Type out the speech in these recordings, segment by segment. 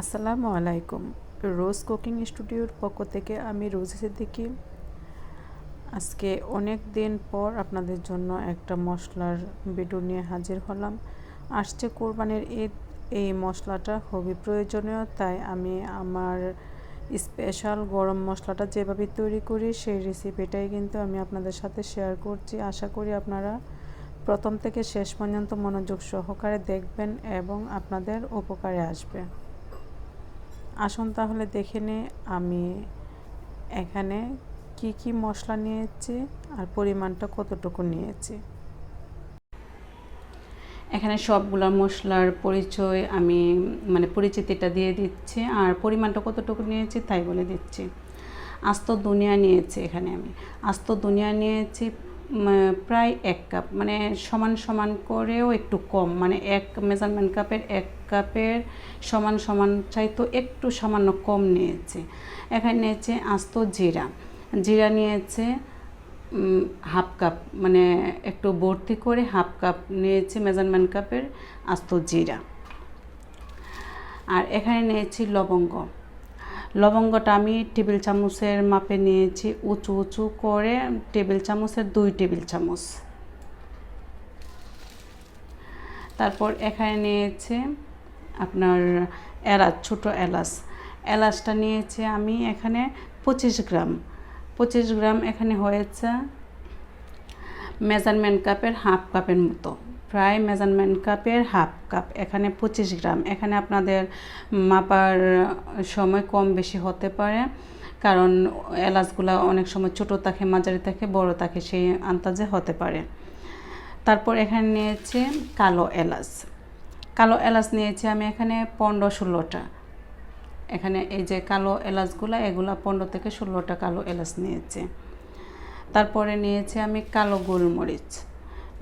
আসসালামু আলাইকুম। রোজ কুকিং স্টুডিওর পক্ষ থেকে আমি রোজ সিদ্দিকি। আজকে অনেক দিন পর আপনাদের জন্য একটা মশলার ভিডিও নিয়ে হাজির হলাম। আসছে কোরবানির ঈদ, এই মশলাটা খুবই প্রয়োজনীয়, তাই আমি আমার স্পেশাল গরম মশলাটা যেভাবে তৈরি করি, সেই রেসিপিটাই কিন্তু আমি আপনাদের সাথে শেয়ার করছি। আশা করি আপনারা প্রথম থেকে শেষ পর্যন্ত মনোযোগ সহকারে দেখবেন এবং আপনাদের উপকারে আসবে। আসুন তাহলে দেখে নে আমি এখানে কি কি মশলা নিয়েছি আর পরিমাণটা কতটুকু নিয়েছি। এখানে সবগুলো মশলার পরিচয় আমি মানে পরিচিতিটা দিয়ে দিচ্ছি আর পরিমাণটা কতটুকু নিয়েছি তাই বলে দিচ্ছি। আস্ত দুনিয়া নিয়েছি এখানে আমি। আস্ত দুনিয়া নিয়েছি প্রায় এক কাপ মানে সমান সমান করেও একটু কম মানে এক মেজারমেন্ট কাপের এক কাপের সমান সমান চাইতো একটু সামান্য কম নিয়েছে। এখানে নিয়েছে আস্ত জিরা। জিরা নিয়েছে হাফ কাপ মানে একটু ভর্তি করে হাফ কাপ নিয়েছি মেজারমেন্ট কাপের আস্ত জিরা। আর এখানে নিয়েছি লবঙ্গ। লবঙ্গটা আমি টেবিল চামচের মাপে নিয়েছি, উঁচু উঁচু করে টেবিল চামচের দুই টেবিল চামচ। তারপর এখানে নিয়েছে আপনার এলাচ, ছোটো এলাচ। এলাচটা নিয়েছি আমি এখানে পঁচিশ গ্রাম। পঁচিশ গ্রাম এখানে হয়েছে মেজারমেন্ট কাপের হাফ কাপের মতো। প্রায় মেজারমেন্ট কাপের হাফ কাপ এখানে পঁচিশ গ্রাম। এখানে আপনাদের মাপার সময় কম বেশি হতে পারে, কারণ এলাচগুলো অনেক সময় ছোটো থাকে, মাঝারি থাকে, বড় থাকে, সেই আন্দাজে হতে পারে। তারপর এখানে নিয়েছে কালো এলাচ। কালো এলাচ নিয়েছি আমি এখানে পনেরো ষোলোটা। এখানে এই যে কালো এলাচগুলো, এগুলো পনেরো থেকে ষোলোটা কালো এলাচ নিয়েছে। তারপরে নিয়েছি আমি কালো গোলমরিচ।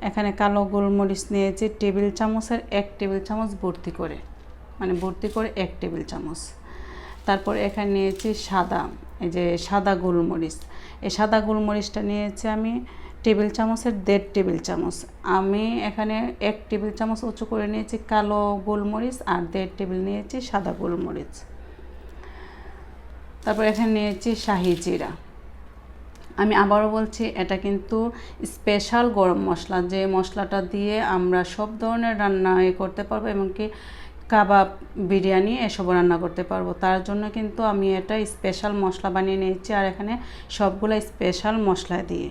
এখানে কালো গোলমরিচ নিয়েছি টেবিল চামচের এক টেবিল চামচ ভর্তি করে। মানে ভর্তি করে এক টেবিল চামচ। তারপর এখানে নিয়েছি সাদা, এই যে সাদা গোলমরিচ। এই সাদা গোলমরিচটা নিয়েছি আমি টেবিল চামচের দেড় টেবিল চামচ। আমি এখানে এক টেবিল চামচ উঁচু করে নিয়েছি কালো গোলমরিচ আর দেড় টেবিল নিয়েছি সাদা গোলমরিচ। তারপর এখানে নিয়েছি শাহি জিরা। আমি আবারও বলছি, এটা কিন্তু স্পেশাল গরম মশলা। যে মশলাটা দিয়ে আমরা সব ধরনের রান্না করতে পারব এমনকি কাবাব, বিরিয়ানি এসব রান্না করতে পারব। তার জন্য কিন্তু আমি এটা স্পেশাল মশলা বানিয়ে নিয়েছি আর এখানে সবগুলো স্পেশাল মশলা দিয়ে।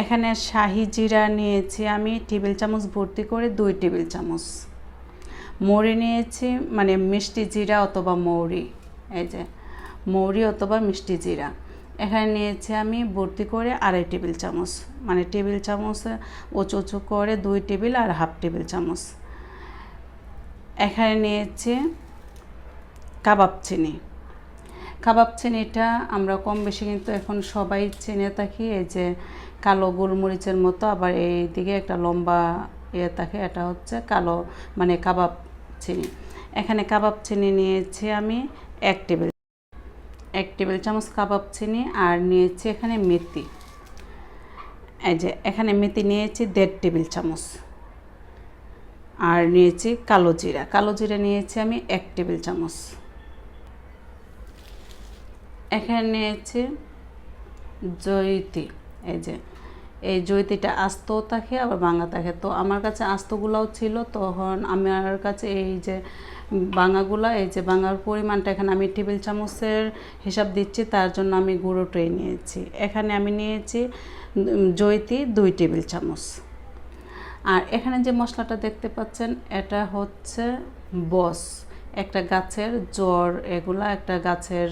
এখানে শাহি জিরা নিয়েছি আমি টেবিল চামচ ভর্তি করে দুই টেবিল চামচ। মৌরি নিয়েছি মানে মিষ্টি জিরা অথবা মৌরি। এই যে, মৌরি অথবা মিষ্টি জিরা। এখানে নিয়েছি আমি ভর্তি করে আড়াই টেবিল চামচ। মানে টেবিল চামচ উঁচু উঁচু করে দুই টেবিল আর হাফ টেবিল চামচ। এখানে নিয়েছি কাবাব চিনি। কাবাব চিনিটা আমরা কম বেশি কিন্তু এখন সবাই চিনে থাকি, এই যে কালো গোলমরিচের মতো। আবার এই দিকে একটা লম্বা ইয়ে থাকে, এটা হচ্ছে কালো মানে কাবাব চিনি। এখানে কাবাব চিনি নিয়েছি আমি এক টেবিল এক টেবিল চামচ কাবাব চিনি আর নিয়েছি এখানে মেথি। এই যে এখানে মেথি নিয়েছি দেড় টেবিল চামচ। আর নিয়েছি কালো জিরা কালো জিরা নিয়েছি আমি এক টেবিল চামচ। এখানে নিয়েছি জয়িতি। এই যে, এই জৈতিটা আস্তও থাকে, আবার বাঙা থাকে। তো আমার কাছে আস্তগুলাও ছিল, তখন আমার কাছে এই যে বাঙাগুলা এই যে বাঙার পরিমাণটা, এখানে আমি টেবিল চামচের হিসাব দিচ্ছি, তার জন্য আমি গুঁড়োটাই নিয়েছি। এখানে আমি নিয়েছি জৈতি দুই টেবিল চামচ। আর এখানে যে মশলাটা দেখতে পাচ্ছেন, এটা হচ্ছে বস। একটা গাছের জ্বর, এগুলা একটা গাছের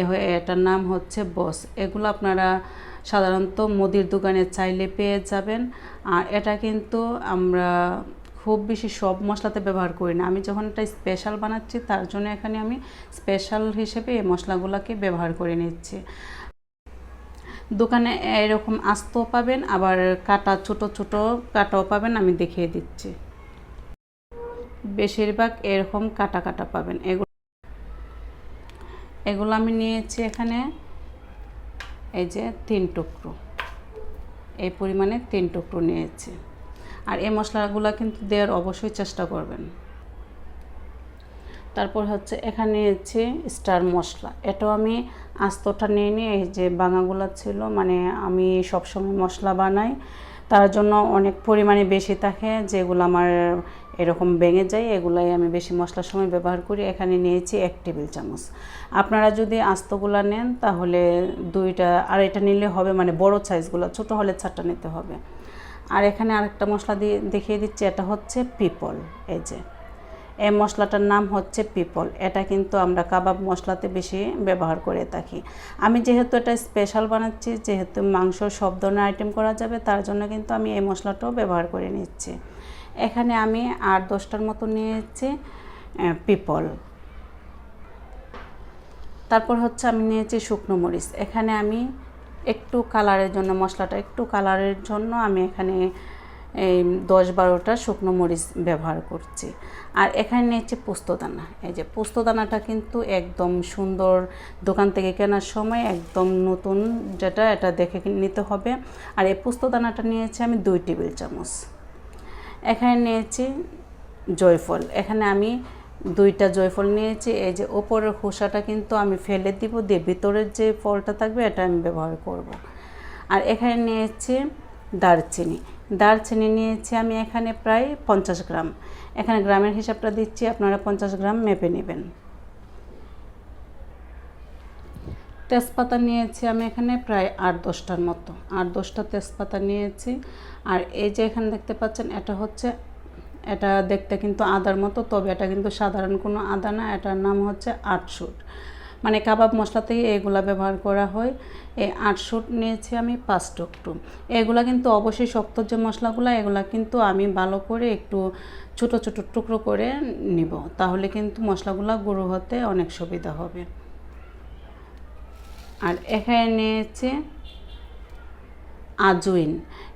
এ হয়ে, এটার নাম হচ্ছে বস। এগুলো আপনারা সাধারণত মুদির দোকানে চাইলে পেয়ে যাবেন। আর এটা কিন্তু আমরা খুব বেশি সব মশলাতে ব্যবহার করি না। আমি যখন এটা স্পেশাল বানাচ্ছি, তার জন্য এখানে আমি স্পেশাল হিসেবে এই মশলাগুলোকে ব্যবহার করে নিচ্ছি। দোকানে এরকম আস্তও পাবেন, আবার কাটা, ছোট ছোট কাটাও পাবেন, আমি দেখিয়ে দিচ্ছি। বেশিরভাগ এরকম কাটা কাটা পাবেন। এগুলো এগুলো আমি নিয়েছি এখানে এই যে তিন টুকরো। এই পরিমাণে তিন টুকরো নিয়েছি। আর এই মশলাগুলো কিন্তু দেওয়ার অবশ্যই চেষ্টা করবেন। তারপর হচ্ছে এখানে নিয়েছি স্টার মশলা। এটাও আমি আস্তটা নিয়ে নিয়ে এই যে বাঙাগুলা ছিল মানে আমি সবসময় মশলা বানাই। তার জন্য অনেক পরিমাণে বেশি থাকে, যেগুলো আমার এরকম ভেঙে যায়, এগুলাই আমি বেশি মশলার সময় ব্যবহার করি। এখানে নিয়েছি এক টেবিল চামচ। আপনারা যদি আস্তগুলা নেন, তাহলে দুইটা, আর এটা নিলে হবে মানে বড় সাইজগুলো, ছোট হলে চারটা নিতে হবে। আর এখানে আরেকটা মশলা দিয়ে, দেখিয়ে দিচ্ছি, এটা হচ্ছে পিপল, এই যে। এই মশলাটার নাম হচ্ছে পিপল। এটা কিন্তু আমরা কাবাব মশলাতে বেশি ব্যবহার করে থাকি। আমি যেহেতু এটা স্পেশাল বানাচ্ছি, যেহেতু মাংস সব ধরনের আইটেম করা যাবে, তার জন্য কিন্তু আমি এই মশলাটাও ব্যবহার করে নিচ্ছি। এখানে আমি আট দশটার মতো নিয়েছি পিপল। তারপর হচ্ছে আমি নিয়েছি শুকনো মরিচ। এখানে আমি একটু কালারের জন্য, মশলাটা একটু কালারের জন্য আমি এখানে এই দশ বারোটা শুকনো মরিচ ব্যবহার করছি। আর এখানে নিয়েছি পোস্তদানা। এই যে পোস্তদানাটা কিন্তু একদম সুন্দর দোকান থেকে কেনার সময় একদম নতুন যেটা, এটা দেখে নিতে হবে। আর এই পোস্তদানাটা নিয়েছি আমি দুই টেবিল চামচ। এখানে নিয়েছি জয়ফল। এখানে আমি দুইটা জয়ফল নিয়েছি। এই যে ওপরের খোসাটা কিন্তু আমি ফেলে দিব দিয়ে ভিতরের যে ফলটা থাকবে এটা আমি ব্যবহার করব। আর এখানে নিয়েছি দারচিনি। দারচিনি নিয়েছি আমি এখানে প্রায় পঞ্চাশ গ্রাম। এখানে গ্রামের হিসাবটা দিচ্ছি, আপনারা পঞ্চাশ গ্রাম মেপে নেবেন। তেজপাতা নিয়েছি আমি এখানে প্রায় আট দশটার মতো। আট দশটা তেজপাতা নিয়েছি। আর এই যে এখানে দেখতে পাচ্ছেন, এটা হচ্ছে, এটা দেখতে কিন্তু আদার মতো, তবে এটা কিন্তু সাধারণ কোনো আদা না, এটার নাম হচ্ছে আটশুট। মানে কাবাব মশলাতেই এগুলা ব্যবহার করা হয়। এই আটশুট নিয়েছি আমি পাঁচ টুকটু এগুলা কিন্তু অবশ্যই শক্ত যে মশলাগুলো, এগুলা কিন্তু আমি ভালো করে একটু ছোট ছোট টুকরো করে নিব। তাহলে কিন্তু মশলাগুলো গুঁড়ো হতে অনেক সুবিধা হবে। আর এখানে নিয়েছি আজুইন।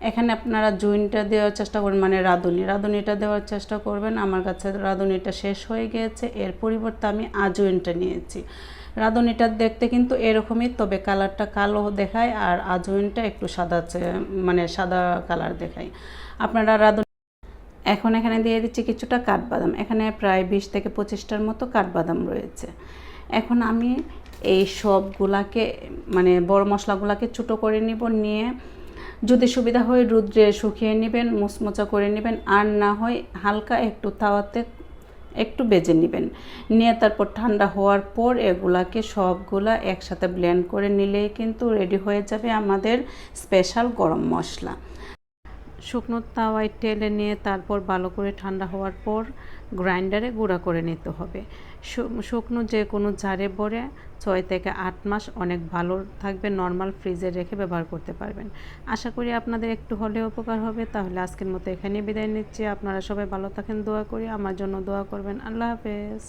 এখানে আপনারা জুইনটা দেওয়ার চেষ্টা করবেন মানে রাঁধুনি। রাঁধুনিটা দেওয়ার চেষ্টা করবেন। আমার কাছে রাঁধুনিটা শেষ হয়ে গিয়েছে। এর পরিবর্তে আমি আজুইনটা নিয়েছি। রাঁধুনিটা দেখতে কিন্তু এরকমই, তবে কালারটা কালো দেখায় আর আজুইনটা একটু সাদা মানে সাদা কালার দেখায়। আপনারা রাঁধুনি এখন এখানে দিয়ে দিচ্ছি কিছুটা কাঠবাদাম। এখানে প্রায় বিশ থেকে পঁচিশটার মতো কাঠবাদাম রয়েছে। এখন আমি এই সবগুলাকে মানে বড় মশলাগুলাকে ছোটো করে নিব, নিয়ে যদি সুবিধা হয় রুদ্রে শুকিয়ে নেবেন, মুচমোচা করে নেবেন, আর না হয় হালকা একটু তাওয়াতে একটু বেজে নেবেন। নিয়ে তারপর ঠান্ডা হওয়ার পর এগুলাকে সবগুলা একসাথে ব্লেন্ড করে নিলেই কিন্তু রেডি হয়ে যাবে আমাদের স্পেশাল গরম মশলা। শুকনো তাওয়ায় টেলে নিয়ে তারপর ভালো করে ঠান্ডা হওয়ার পর গ্রাইন্ডারে গুঁড়া করে নিতে হবে। শুকনো যে কোনো ঝাড়ে ভরে ছয় থেকে আট মাস অনেক ভালো থাকবে, নর্মাল ফ্রিজে রেখে ব্যবহার করতে পারবেন। আশা করি আপনাদের একটু হলেও উপকার হবে। তাহলে আজকের মতো এখানেই বিদায় নিচ্ছি। আপনারা সবাই ভালো থাকেন, দোয়া করি। আমার জন্য দোয়া করবেন। আল্লাহ হাফেজ।